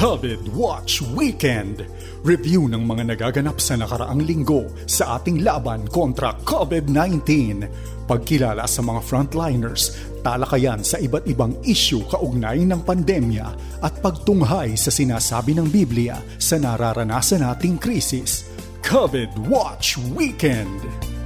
COVID Watch Weekend. Review ng mga nagaganap sa nakaraang linggo sa ating laban kontra COVID-19. Pagkilala sa mga frontliners, talakayan sa iba't ibang issue kaugnay ng pandemya at pagtunghay sa sinasabi ng Biblia sa nararanasan nating krisis. COVID Watch Weekend.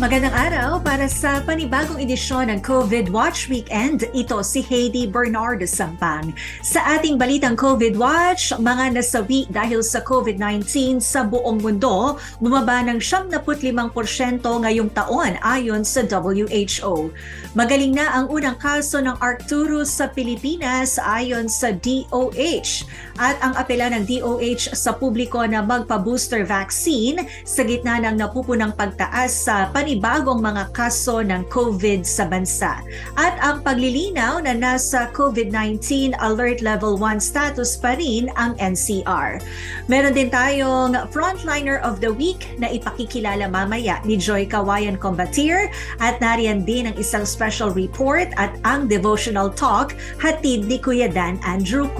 Magandang araw para sa panibagong edisyon ng COVID Watch Weekend. Ito si Heidi Bernardo Sampang. Sa ating balitang COVID Watch, mga nasawi dahil sa COVID-19 sa buong mundo, bumaba ng 75% ngayong taon ayon sa WHO. Magaling na ang unang kaso ng Arcturus sa Pilipinas ayon sa DOH. At ang apela ng DOH sa publiko na magpa-booster vaccine sa gitna ng napupunang pagtaas sa panibagong panibagong mga kaso ng COVID sa bansa at ang paglilinaw na nasa COVID-19 Alert Level 1 status pa rin ang NCR. Meron din tayong Frontliner of the Week na ipakikilala mamaya ni Joy Kawayan Combatier at nariyan din ang isang special report at ang devotional talk hatid ni Kuya Dan Andrew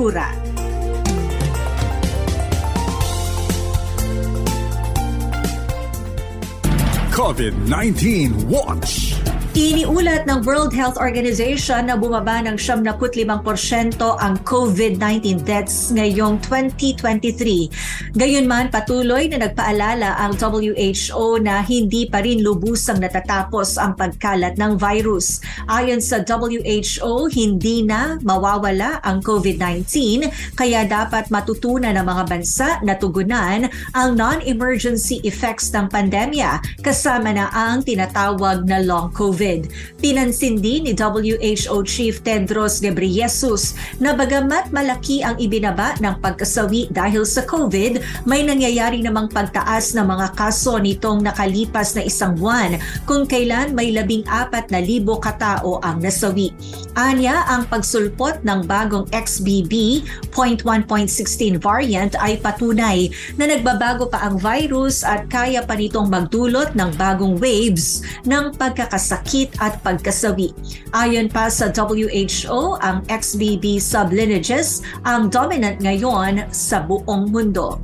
Kura. COVID-19 Watch. Iniulat ng World Health Organization na bumaba ng 75% ang COVID-19 deaths ngayong 2023. Gayunman patuloy na nagpaalala ang WHO na hindi pa rin lubusang natatapos ang pagkalat ng virus. Ayon sa WHO, hindi na mawawala ang COVID-19 kaya dapat matutunan ng mga bansa na tugunan ang non-emergency effects ng pandemya kasama na ang tinatawag na long COVID. COVID. Pinansin din ni WHO Chief Tedros Ghebreyesus na bagamat malaki ang ibinaba ng pagkasawi dahil sa COVID, may nangyayari namang pagtaas ng mga kaso nitong nakalipas na isang buwan kung kailan may labing apat na libo katao ang nasawi. Anya, ang pagsulpot ng bagong XBB .1.16 variant ay patunay na nagbabago pa ang virus at kaya pa nitong magdulot ng bagong waves ng pagkakasakit sakit at pagkasawi. Ayon pa sa WHO, ang XBB sublineages ang dominant ngayon sa buong mundo.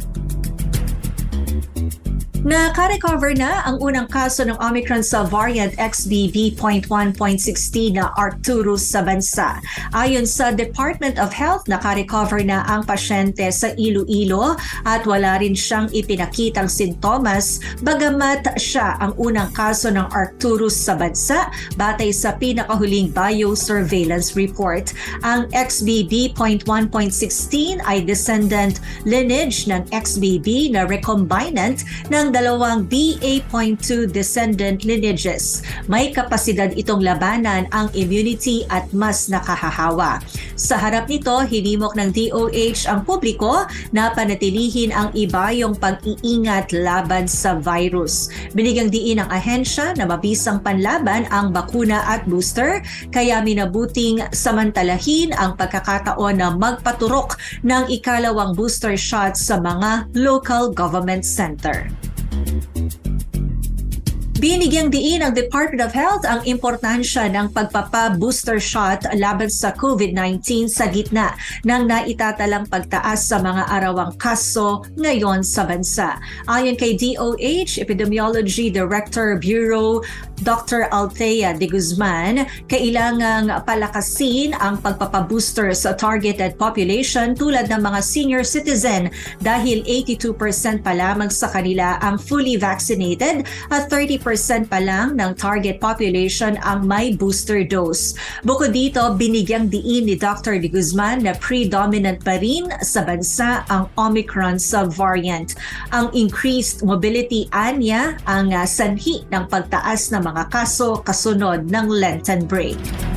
Naka-recover na ang unang kaso ng Omicron sa variant XBB.1.16 na Arcturus sa bansa. Ayon sa Department of Health, naka-recover na ang pasyente sa Iloilo at wala rin siyang ipinakitang sintomas bagamat siya ang unang kaso ng Arcturus sa bansa batay sa pinakahuling biosurveillance report. Ang XBB.1.16 ay descendant lineage ng XBB na recombinant ng dalawang BA.2 descendant lineages. May kapasidad itong labanan ang immunity at mas nakahahawa. Sa harap nito, hinimok ng DOH ang publiko na panatilihin ang ibayong pag-iingat laban sa virus. Binigyang diin ng ahensya na mabisang panlaban ang bakuna at booster, kaya minabuting samantalahin ang pagkakataon na magpaturok ng ikalawang booster shot sa mga local government center. Binigyang diin ng Department of Health ang importansya ng pagpapa-booster shot laban sa COVID-19 sa gitna ng naitatalang pagtaas sa mga arawang kaso ngayon sa bansa. Ayon kay DOH Epidemiology Director Bureau Dr. Althea de Guzman, kailangang palakasin ang pagpapabooster sa targeted population tulad ng mga senior citizen dahil 82% pa lamang sa kanila ang fully vaccinated at 30 pa lang ng target population ang may booster dose. Bukod dito, binigyang diin ni Dr. De Guzman na predominant pa rin sa bansa ang Omicron subvariant. Ang increased mobility anya ang uh, sanhi ng pagtaas ng mga kaso kasunod ng Lenten break.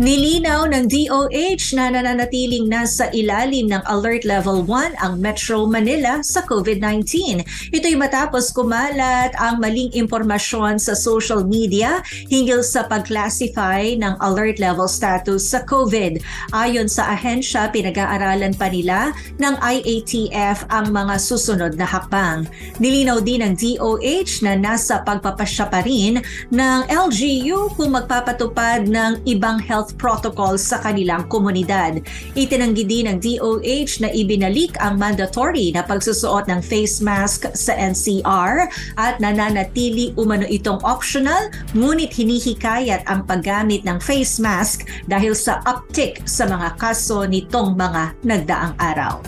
Nilinaw ng DOH na nananatiling nasa ilalim ng Alert Level 1 ang Metro Manila sa COVID-19. Ito'y matapos kumalat ang maling impormasyon sa social media hinggil sa pag-classify ng alert level status sa COVID. Ayon sa ahensya, pinag-aaralan pa nila ng IATF ang mga susunod na hakbang. Nilinaw din ng DOH na nasa pagpapasya pa rin ng LGU kung magpapatupad ng ibang health health protocols sa kanilang komunidad. Itinanggi din ng DOH na ibinalik ang mandatory na pagsusuot ng face mask sa NCR at nananatili umano itong optional ngunit hinihikayat ang paggamit ng face mask dahil sa uptick sa mga kaso nitong mga nagdaang araw.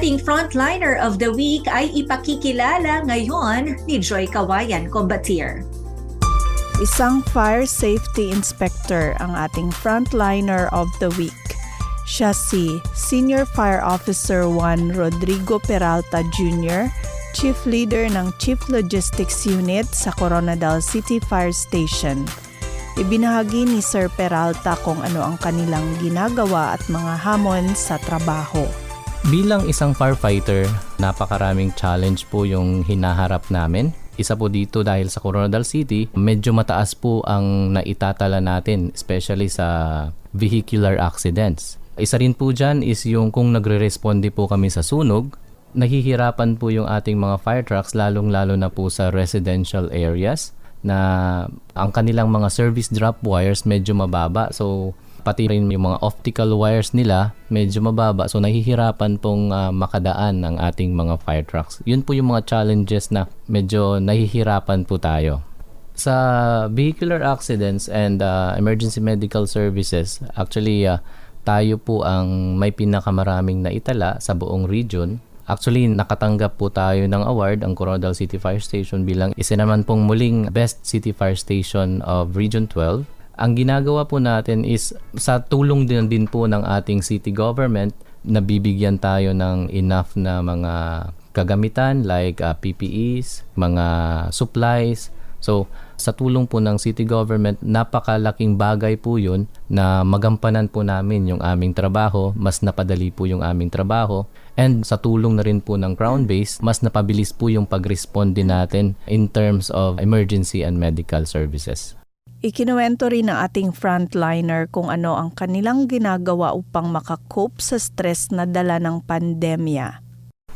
Ating frontliner of the week ay ipakikilala ngayon ni Joy Kawayan Combatier. Isang fire safety inspector ang ating frontliner of the week. Siya si Senior Fire Officer 1 Rodrigo Peralta Jr., Chief Leader ng Chief Logistics Unit sa Coronadal City Fire Station. Ibinahagi ni Sir Peralta kung ano ang kanilang ginagawa at mga hamon sa trabaho. Bilang isang firefighter, napakaraming challenge po yung hinaharap namin. Isa po dito dahil sa Coronadal City, medyo mataas po ang naitatala natin, especially sa vehicular accidents. Isa rin po dyan is yung kung nagre-responde po kami sa sunog, nahihirapan po yung ating mga fire trucks lalong-lalo na po sa residential areas na ang kanilang mga service drop wires medyo mababa. So, pati rin yung mga optical wires nila medyo mababa. So, nahihirapan pong ah, makadaan ang ating mga fire trucks. Yun po yung mga challenges na medyo nahihirapan po tayo. Sa vehicular accidents and ah, emergency medical services, actually, ah, tayo po ang may pinakamaraming naitala sa buong region Actually, nakatanggap po tayo ng award ang Coronadal City Fire Station bilang isa naman pong muling Best City Fire Station of Region 12. Ang ginagawa po natin is sa tulong din din po ng ating city government, nabibigyan tayo ng enough na mga kagamitan like uh, PPEs, mga supplies. So, sa tulong po ng city government, napakalaking bagay po yun na magampanan po namin yung aming trabaho, mas napadali po yung aming trabaho. And sa tulong na rin po ng Crown Base, mas napabilis po yung pag-respond din natin in terms of emergency and medical services. Ikinuwento rin ng ating frontliner kung ano ang kanilang ginagawa upang makakope sa stress na dala ng pandemya.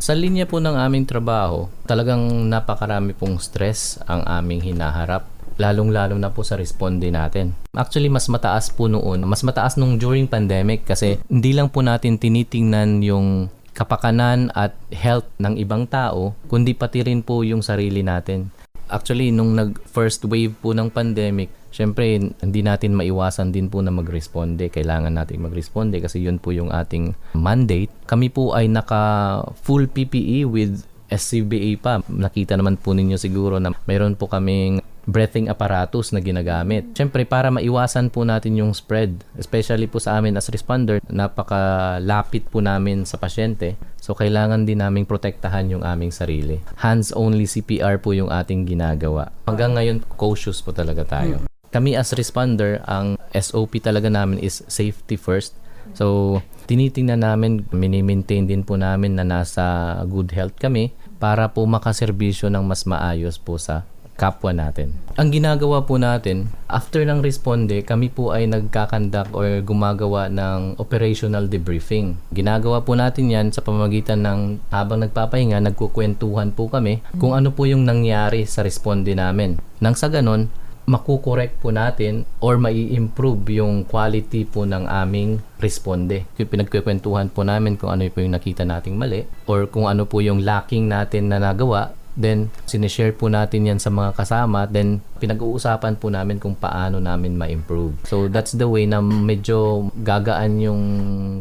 Sa linya po ng aming trabaho, talagang napakarami pong stress ang aming hinaharap lalong-lalo na po sa responde natin. Actually, mas mataas po noon. Mas mataas nung during pandemic kasi hindi lang po natin tinitingnan yung kapakanan at health ng ibang tao, kundi pati rin po yung sarili natin. Actually, nung nag first wave po ng pandemic, syempre hindi natin maiwasan din po na magresponde. Kailangan natin magresponde kasi yun po yung ating mandate. Kami po ay naka full PPE with SCBA pa. Nakita naman po ninyo siguro na mayroon po kaming breathing apparatus na ginagamit. Siyempre, para maiwasan po natin yung spread, especially po sa amin as responder, napakalapit po namin sa pasyente. So, kailangan din naming protektahan yung aming sarili. Hands-only CPR po yung ating ginagawa. Hanggang ngayon, cautious po talaga tayo. Kami as responder, ang SOP talaga namin is safety first. So, tinitingnan namin, mini-maintain din po namin na nasa good health kami para po makaserbisyo ng mas maayos po sa kapwa natin. Ang ginagawa po natin, after ng responde, kami po ay nagkakandak or gumagawa ng operational debriefing. Ginagawa po natin yan sa pamamagitan ng habang nagpapahinga, nagkukwentuhan po kami kung ano po yung nangyari sa responde namin. Nang sa ganon, makukorek po natin or mai-improve yung quality po ng aming responde. Yung pinagkukwentuhan po namin kung ano po yung nakita nating mali or kung ano po yung lacking natin na nagawa Then, sinishare po natin yan sa mga kasama. Then, pinag-uusapan po namin kung paano namin ma-improve. So, that's the way na medyo gagaan yung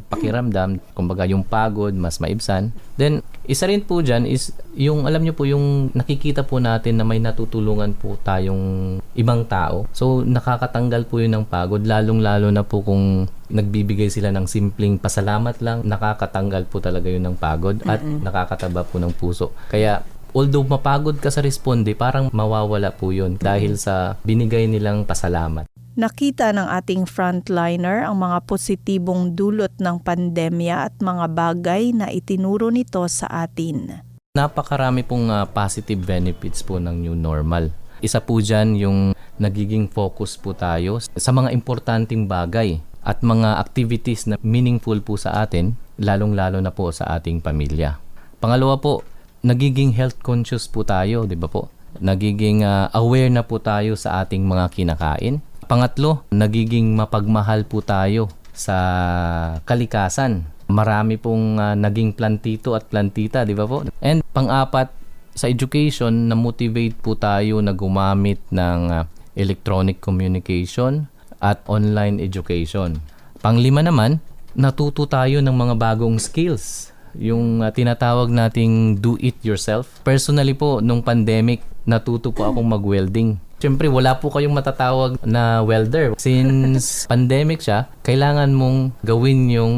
pakiramdam. Kumbaga, yung pagod, mas maibsan. Then, isa rin po dyan is yung, alam nyo po, yung nakikita po natin na may natutulungan po tayong ibang tao. So, nakakatanggal po yun ng pagod. Lalong-lalo na po kung nagbibigay sila ng simpleng pasalamat lang, nakakatanggal po talaga yun ng pagod at nakakataba po ng puso. Kaya, although mapagod ka sa responde, parang mawawala po yun dahil sa binigay nilang pasalamat. Nakita ng ating frontliner ang mga positibong dulot ng pandemya at mga bagay na itinuro nito sa atin. Napakarami pong ah, positive benefits po ng new normal. Isa po dyan yung nagiging focus po tayo sa mga importanteng bagay at mga activities na meaningful po sa atin, lalong-lalo na po sa ating pamilya. Pangalawa po, nagiging health conscious po tayo, 'di ba po? nagiging ah, aware na po tayo sa ating mga kinakain. Pangatlo, nagiging mapagmahal po tayo sa kalikasan. Marami pong ah, naging plantito at plantita, di ba po? And pang-apat, sa education, na-motivate po tayo na gumamit ng ah, electronic communication at online education. Panglima naman, natuto tayo ng mga bagong skills. Yung ah, tinatawag nating do it yourself. Personally po, nung pandemic, natuto po akong mag-welding. Siyempre, wala po kayong matatawag na welder. Since pandemic siya, kailangan mong gawin yung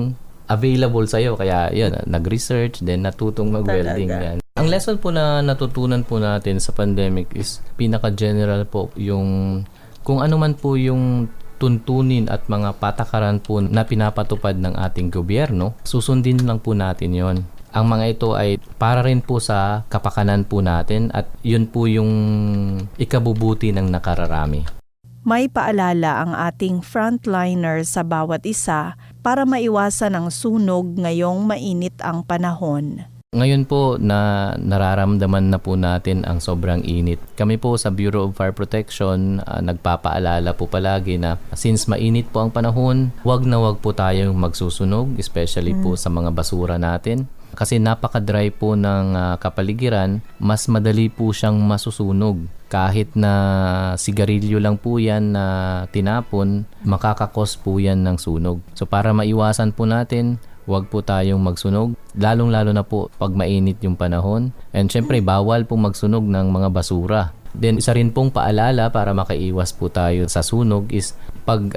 available sa'yo. Kaya, yun, nag-research, then natutong mag-welding. Yan. Ang lesson po na natutunan po natin sa pandemic is pinaka-general po yung kung ano man po yung tuntunin at mga patakaran po na pinapatupad ng ating gobyerno, susundin lang po natin yon. Ang mga ito ay para rin po sa kapakanan po natin at yun po yung ikabubuti ng nakararami. May paalala ang ating frontliner sa bawat isa para maiwasan ang sunog ngayong mainit ang panahon. Ngayon po na nararamdaman na po natin ang sobrang init. Kami po sa Bureau of Fire Protection ah, nagpapaalala po palagi na since mainit po ang panahon, wag na wag po tayong magsusunog, especially po sa mga basura natin. Kasi napaka-dry po ng ah, kapaligiran, mas madali po siyang masusunog. Kahit na sigarilyo lang po yan na tinapon, makakakos po yan ng sunog. So para maiwasan po natin, Huwag po tayong magsunog, lalong-lalo na po pag mainit yung panahon. And syempre, bawal po magsunog ng mga basura. Then, isa rin pong paalala para makaiwas po tayo sa sunog is pag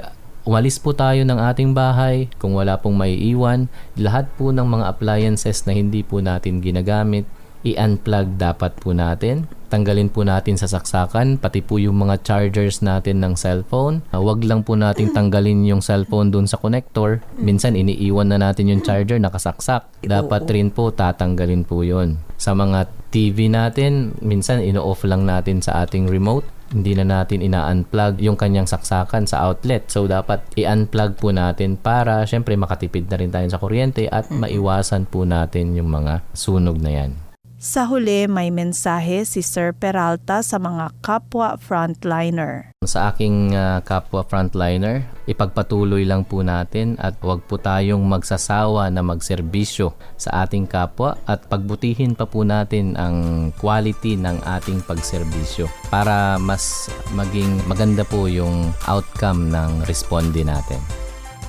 umalis po tayo ng ating bahay, kung wala pong maiiwan, lahat po ng mga appliances na hindi po natin ginagamit, i-unplug dapat po natin. Tanggalin po natin sa saksakan, pati po yung mga chargers natin ng cellphone. Uh, wag lang po nating tanggalin yung cellphone dun sa connector. Minsan iniiwan na natin yung charger nakasaksak. Dapat rin po tatanggalin po yon. Sa mga TV natin, minsan ino-off lang natin sa ating remote hindi na natin ina-unplug yung kanyang saksakan sa outlet. So, dapat i-unplug po natin para syempre makatipid na rin tayo sa kuryente at maiwasan po natin yung mga sunog na yan. Sa huli, may mensahe si Sir Peralta sa mga kapwa frontliner. Sa aking ah, kapwa frontliner, ipagpatuloy lang po natin at huwag po tayong magsasawa na magserbisyo sa ating kapwa at pagbutihin pa po natin ang quality ng ating pagserbisyo para mas maging maganda po yung outcome ng responde natin.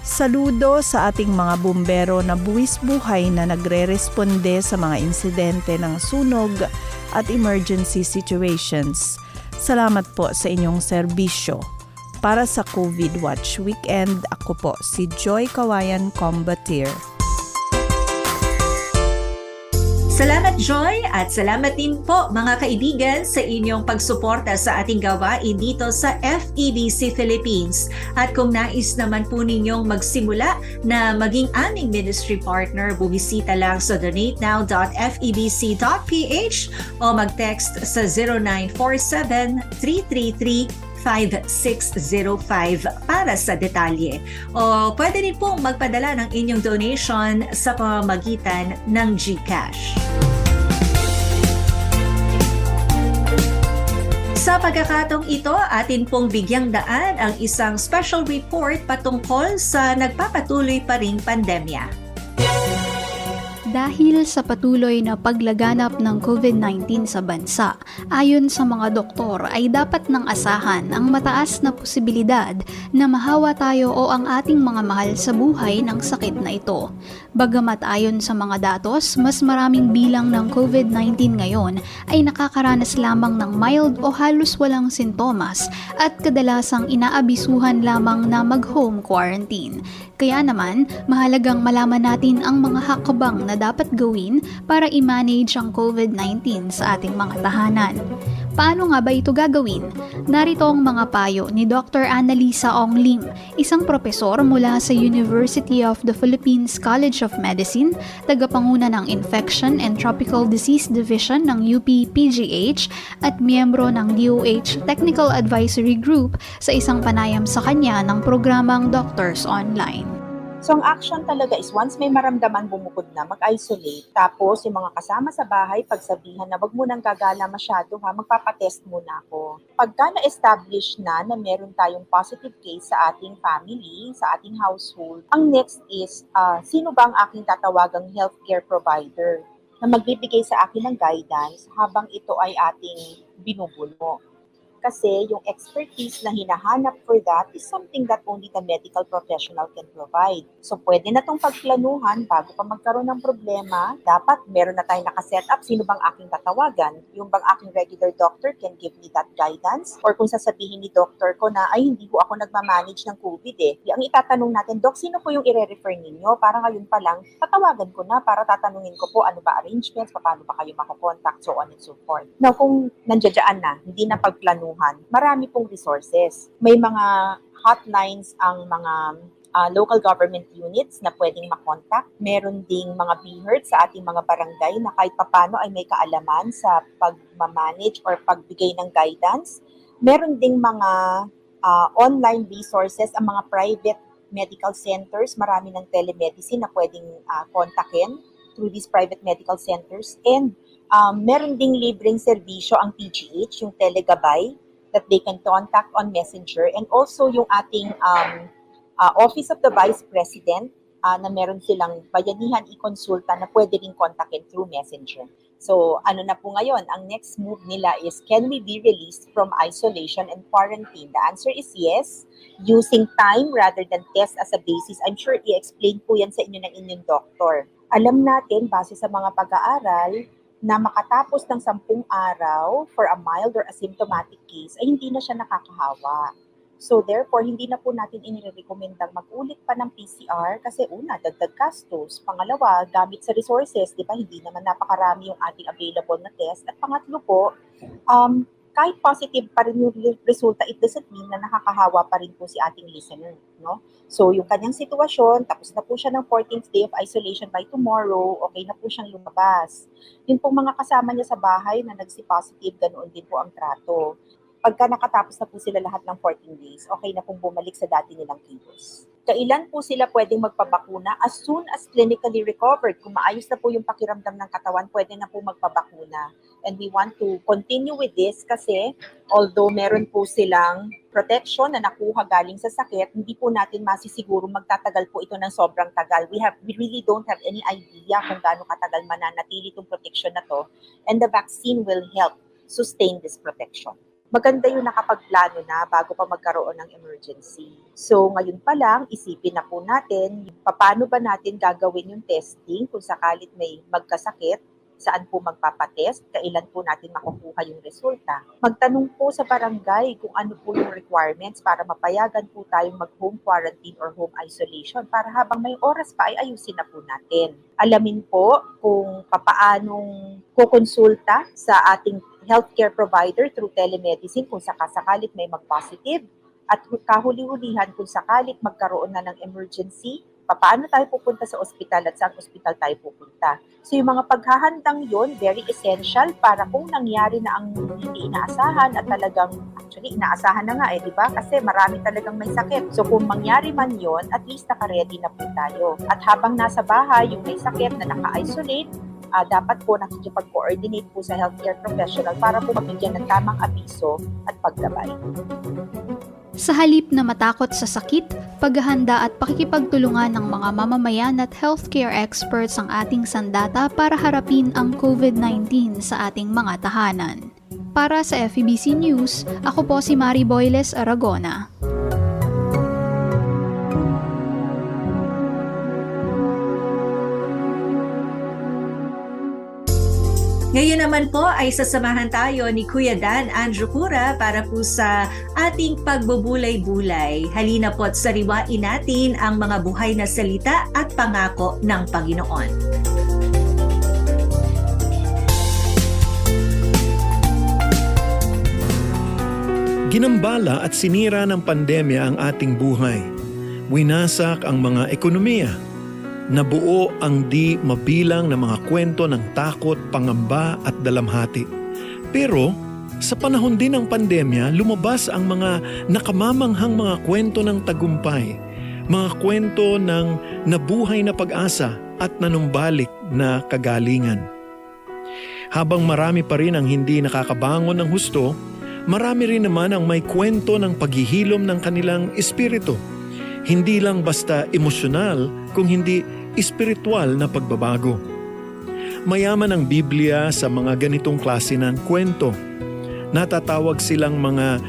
Saludo sa ating mga bumbero na buwis buhay na nagre-responde sa mga insidente ng sunog at emergency situations. Salamat po sa inyong serbisyo. Para sa COVID Watch Weekend, ako po si Joy Kawayan Combatir. Salamat Joy at salamat din po mga kaibigan sa inyong pagsuporta sa ating gawain dito sa FEBC Philippines. At kung nais naman po ninyong magsimula na maging aming ministry partner, bumisita lang sa donatenow.febc.ph o mag-text sa 0947 333 5605 para sa detalye. O pwede rin pong magpadala ng inyong donation sa pamamagitan ng GCash. Sa pagkakatong ito, atin pong bigyang daan ang isang special report patungkol sa nagpapatuloy pa ring pandemya. Dahil sa patuloy na paglaganap ng COVID-19 sa bansa, ayon sa mga doktor ay dapat nang asahan ang mataas na posibilidad na mahawa tayo o ang ating mga mahal sa buhay ng sakit na ito. Bagamat ayon sa mga datos, mas maraming bilang ng COVID-19 ngayon ay nakakaranas lamang ng mild o halos walang sintomas at kadalasang inaabisuhan lamang na mag-home quarantine. Kaya naman, mahalagang malaman natin ang mga hakbang na dapat gawin para i-manage ang COVID-19 sa ating mga tahanan. Paano nga ba ito gagawin? Narito ang mga payo ni Dr. Annalisa Ong Lim, isang propesor mula sa University of the Philippines College of Medicine, tagapanguna ng Infection and Tropical Disease Division ng UP PGH at miyembro ng DOH Technical Advisory Group sa isang panayam sa kanya ng programang Doctors Online. So ang action talaga is once may maramdaman bumukod na, mag-isolate. Tapos yung mga kasama sa bahay, pagsabihan na wag mo nang gagala masyado ha, magpapatest muna ako. Pagka na-establish na na meron tayong positive case sa ating family, sa ating household, ang next is ah, sino ba ang aking tatawagang healthcare provider na magbibigay sa akin ng guidance habang ito ay ating binubulmo kasi yung expertise na hinahanap for that is something that only the medical professional can provide. So pwede na tong pagplanuhan bago pa magkaroon ng problema. Dapat meron na tayong nakaset up sino bang aking tatawagan. Yung bang aking regular doctor can give me that guidance. Or kung sasabihin ni doctor ko na ay hindi ko ako nagmamanage ng COVID eh. Ang itatanong natin, Doc, sino po yung ire-refer ninyo? Para ngayon pa lang, tatawagan ko na para tatanungin ko po ano ba arrangements, paano ba kayo makokontakt, so on and so forth. Now, kung nandiyadyaan na, hindi na pagplanuhan, marami pong resources. May mga hotlines ang mga ah, local government units na pwedeng makontak. Meron ding mga BHERT sa ating mga barangay na kahit papano ay may kaalaman sa pagmamanage or pagbigay ng guidance. Meron ding mga ah, online resources, ang mga private medical centers, marami ng telemedicine na pwedeng ah, kontakin through these private medical centers. And um, meron ding libreng serbisyo ang PGH, yung telegabay, that they can contact on Messenger. And also yung ating um, uh, Office of the Vice President uh, na meron silang bayanihan i-consulta na pwede rin kontakin through Messenger. So ano na po ngayon, ang next move nila is can we be released from isolation and quarantine? The answer is yes, using time rather than test as a basis. I'm sure i-explain po yan sa inyo ng inyong doktor. Alam natin, base sa mga pag-aaral, na makatapos ng sampung araw for a mild or asymptomatic case ay hindi na siya nakakahawa. So therefore, hindi na po natin inirekomendang mag-ulit pa ng PCR kasi una, dagdag gastos. Pangalawa, gamit sa resources, di ba? Hindi naman napakarami yung ating available na test. At pangatlo po, um, kahit positive pa rin yung re- resulta, it doesn't mean na nakakahawa pa rin po si ating listener. No? So yung kanyang sitwasyon, tapos na po siya ng 14th day of isolation by tomorrow, okay na po siyang lumabas. Yun pong mga kasama niya sa bahay na nagsi-positive, ganoon din po ang trato. Pagka nakatapos na po sila lahat ng 14 days, okay na pong bumalik sa dati nilang kilos. Kailan po sila pwedeng magpabakuna? As soon as clinically recovered, kung maayos na po yung pakiramdam ng katawan, pwede na po magpabakuna. And we want to continue with this kasi although meron po silang protection na nakuha galing sa sakit, hindi po natin masisiguro magtatagal po ito ng sobrang tagal. We have we really don't have any idea kung gaano katagal mananatili itong protection na to. And the vaccine will help sustain this protection. Maganda yung nakapagplano na bago pa magkaroon ng emergency. So ngayon pa lang, isipin na po natin, paano ba natin gagawin yung testing kung sakalit may magkasakit, saan po magpapatest, kailan po natin makukuha yung resulta. Magtanong po sa barangay kung ano po yung requirements para mapayagan po tayong mag-home quarantine or home isolation para habang may oras pa ay ayusin na po natin. Alamin po kung papaanong kukonsulta sa ating healthcare provider through telemedicine kung sakasakalit may mag-positive at kahuli-hulihan kung sakalit magkaroon na ng emergency, paano tayo pupunta sa ospital at saan ospital tayo pupunta. So yung mga paghahandang yon very essential para kung nangyari na ang hindi inaasahan at talagang, actually inaasahan na nga eh, di ba? Kasi marami talagang may sakit. So kung mangyari man yon at least naka-ready na po tayo. At habang nasa bahay, yung may sakit na naka-isolate, ah, dapat po nakikipag-coordinate po sa healthcare professional para po mabigyan ng tamang abiso at paggabay. Sa halip na matakot sa sakit, paghahanda at pakikipagtulungan ng mga mamamayan at healthcare experts ang ating sandata para harapin ang COVID-19 sa ating mga tahanan. Para sa FEBC News, ako po si Mari Boyles Aragona. Ngayon naman po ay sasamahan tayo ni Kuya Dan Andrew Cura para po sa ating pagbubulay-bulay. Halina po't sariwain natin ang mga buhay na salita at pangako ng Panginoon. Ginambala at sinira ng pandemya ang ating buhay. Winasak ang mga ekonomiya. Nabuo ang di mabilang na mga kwento ng takot, pangamba at dalamhati. Pero sa panahon din ng pandemya, lumabas ang mga nakamamanghang mga kwento ng tagumpay. mga kwento ng nabuhay na pag-asa at nanumbalik na kagalingan. Habang marami pa rin ang hindi nakakabangon ng husto, marami rin naman ang may kwento ng paghihilom ng kanilang espiritu. Hindi lang basta emosyonal, kung hindi espiritual na pagbabago. Mayaman ang Biblia sa mga ganitong klase ng kwento. Natatawag silang mga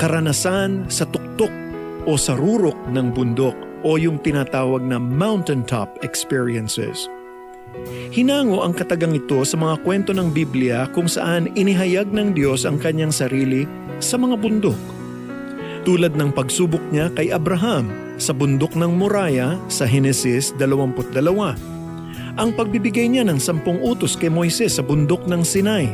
karanasan sa tuktok o sa rurok ng bundok o yung tinatawag na mountaintop experiences. Hinango ang katagang ito sa mga kwento ng Biblia kung saan inihayag ng Diyos ang kanyang sarili sa mga bundok. Tulad ng pagsubok niya kay Abraham sa bundok ng Moriah sa Henesis 22. Ang pagbibigay niya ng sampung utos kay Moises sa bundok ng Sinai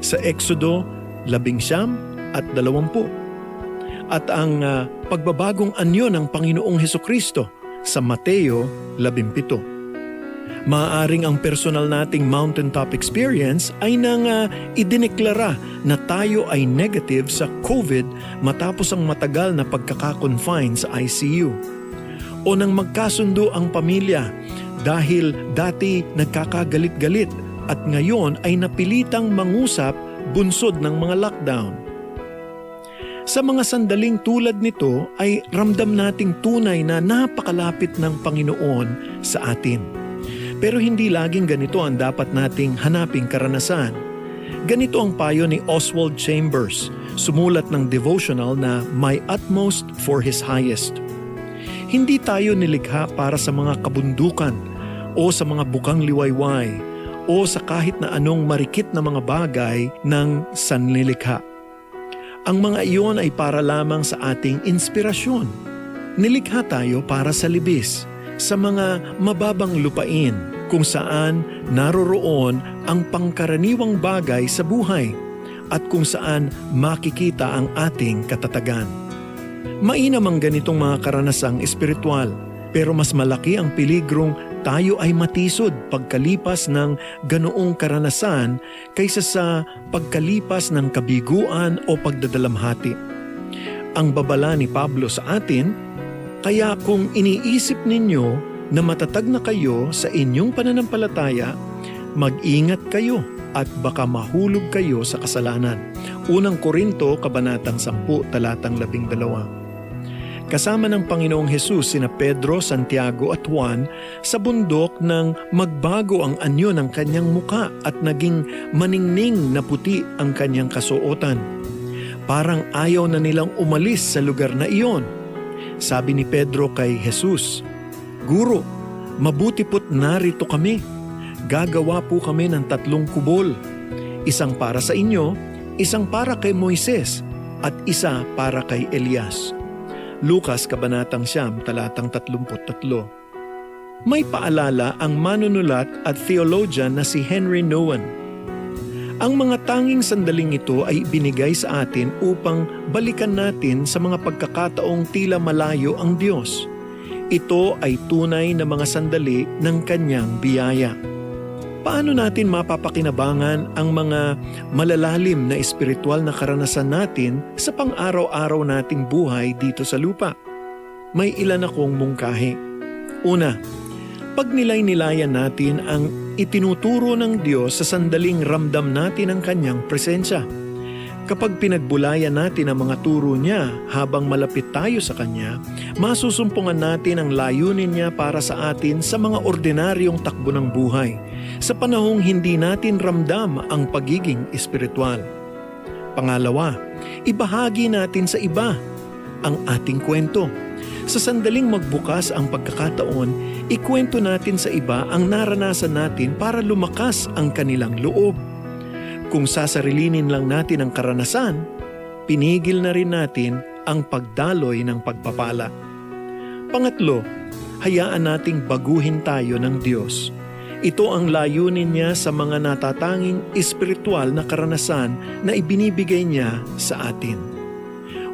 sa Exodo 11 at 20. At ang ah, pagbabagong anyo ng Panginoong Heso Kristo sa Mateo 17. Maaring ang personal nating mountaintop experience ay nang uh, idineklara na tayo ay negative sa COVID matapos ang matagal na pagkakakonfine sa ICU. O nang magkasundo ang pamilya dahil dati nagkakagalit-galit at ngayon ay napilitang mangusap bunsod ng mga lockdown. Sa mga sandaling tulad nito ay ramdam nating tunay na napakalapit ng Panginoon sa atin. Pero hindi laging ganito ang dapat nating hanaping karanasan. Ganito ang payo ni Oswald Chambers, sumulat ng devotional na My Utmost for His Highest. Hindi tayo nilikha para sa mga kabundukan o sa mga bukang liwayway o sa kahit na anong marikit na mga bagay ng sanlilikha. Ang mga iyon ay para lamang sa ating inspirasyon. Nilikha tayo para sa libis, sa mga mababang lupain kung saan naroroon ang pangkaraniwang bagay sa buhay at kung saan makikita ang ating katatagan. Mainam ang ganitong mga karanasang espiritual pero mas malaki ang peligrong tayo ay matisod pagkalipas ng ganoong karanasan kaysa sa pagkalipas ng kabiguan o pagdadalamhati. Ang babala ni Pablo sa atin, kaya kung iniisip ninyo na matatag na kayo sa inyong pananampalataya, mag-ingat kayo at baka mahulog kayo sa kasalanan. Unang Korinto, Kabanatang 10, Talatang 12. Kasama ng Panginoong Hesus sina Pedro, Santiago at Juan sa bundok nang magbago ang anyo ng kanyang muka at naging maningning na puti ang kanyang kasuotan. Parang ayaw na nilang umalis sa lugar na iyon. Sabi ni Pedro kay Jesus, Guro, mabuti po't narito kami. Gagawa po kami ng tatlong kubol. Isang para sa inyo, isang para kay Moises, at isa para kay Elias. Lukas Kabanatang Siyam, talatang 33. May paalala ang manunulat at theologian na si Henry Nouwen. Ang mga tanging sandaling ito ay binigay sa atin upang balikan natin sa mga pagkakataong tila malayo ang Diyos. Ito ay tunay na mga sandali ng kanyang biyaya. Paano natin mapapakinabangan ang mga malalalim na espiritual na karanasan natin sa pang-araw-araw nating buhay dito sa lupa? May ilan akong mungkahi. Una, pag nilay-nilayan natin ang itinuturo ng Diyos sa sandaling ramdam natin ang kanyang presensya. Kapag pinagbulayan natin ang mga turo niya habang malapit tayo sa kanya, masusumpungan natin ang layunin niya para sa atin sa mga ordinaryong takbo ng buhay, sa panahong hindi natin ramdam ang pagiging espiritual. Pangalawa, ibahagi natin sa iba ang ating kwento. Sa sandaling magbukas ang pagkakataon, ikwento natin sa iba ang naranasan natin para lumakas ang kanilang loob. Kung sasarilinin lang natin ang karanasan, pinigil na rin natin ang pagdaloy ng pagpapala. Pangatlo, hayaan nating baguhin tayo ng Diyos. Ito ang layunin niya sa mga natatanging espiritual na karanasan na ibinibigay niya sa atin.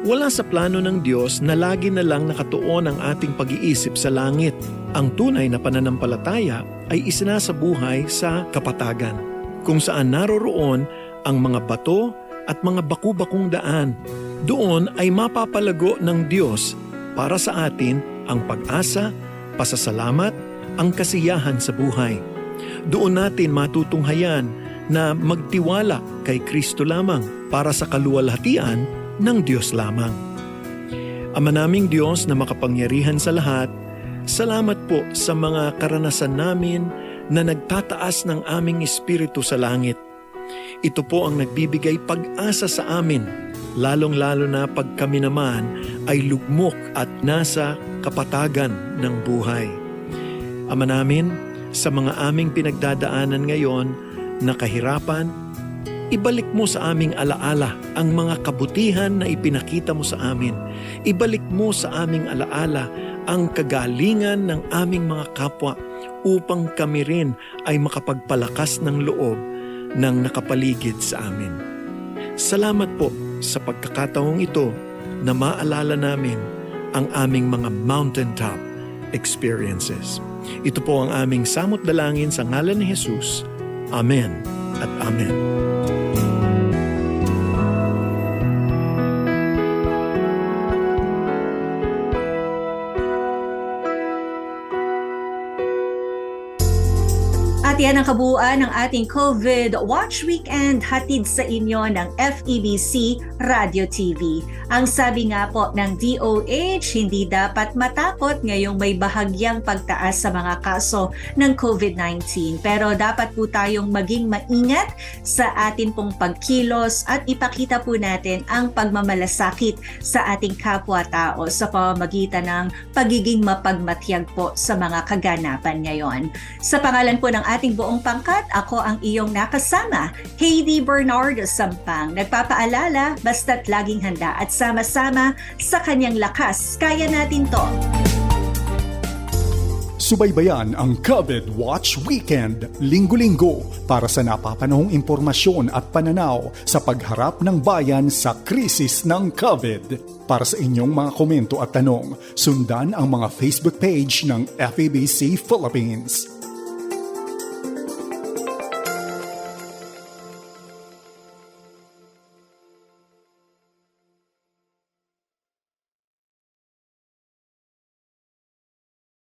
Wala sa plano ng Diyos na lagi na lang nakatuon ang ating pag-iisip sa langit. Ang tunay na pananampalataya ay isinasabuhay sa kapatagan kung saan naroroon ang mga bato at mga baku-bakong daan. Doon ay mapapalago ng Diyos para sa atin ang pag-asa, pasasalamat, ang kasiyahan sa buhay. Doon natin matutunghayan na magtiwala kay Kristo lamang para sa kaluwalhatian ng Diyos lamang. Ama naming Diyos na makapangyarihan sa lahat, salamat po sa mga karanasan namin na nagtataas ng aming espiritu sa langit. Ito po ang nagbibigay pag-asa sa amin, lalong-lalo na pag kami naman ay lugmok at nasa kapatagan ng buhay. Ama namin, sa mga aming pinagdadaanan ngayon na kahirapan, ibalik mo sa aming alaala ang mga kabutihan na ipinakita mo sa amin. Ibalik mo sa aming alaala ang kagalingan ng aming mga kapwa upang kami rin ay makapagpalakas ng loob ng nakapaligid sa amin. Salamat po sa pagkakataong ito na maalala namin ang aming mga mountaintop experiences. Ito po ang aming samot dalangin sa ngalan ni Jesus. Amen at Amen. Yan ang kabuuan ng ating COVID Watch Weekend hatid sa inyo ng FEBC Radio TV. Ang sabi nga po ng DOH, hindi dapat matakot ngayong may bahagyang pagtaas sa mga kaso ng COVID-19. Pero dapat po tayong maging maingat sa atin pong pagkilos at ipakita po natin ang pagmamalasakit sa ating kapwa-tao sa pamamagitan ng pagiging mapagmatyag po sa mga kaganapan ngayon. Sa pangalan po ng ating buong pangkat, ako ang iyong nakasama, Heidi Bernardo Sampang. Nagpapaalala, basta't laging handa at sama-sama sa kanyang lakas. Kaya natin to. Subaybayan ang COVID Watch Weekend linggo-linggo para sa napapanahong impormasyon at pananaw sa pagharap ng bayan sa krisis ng COVID. Para sa inyong mga komento at tanong, sundan ang mga Facebook page ng FEBC Philippines.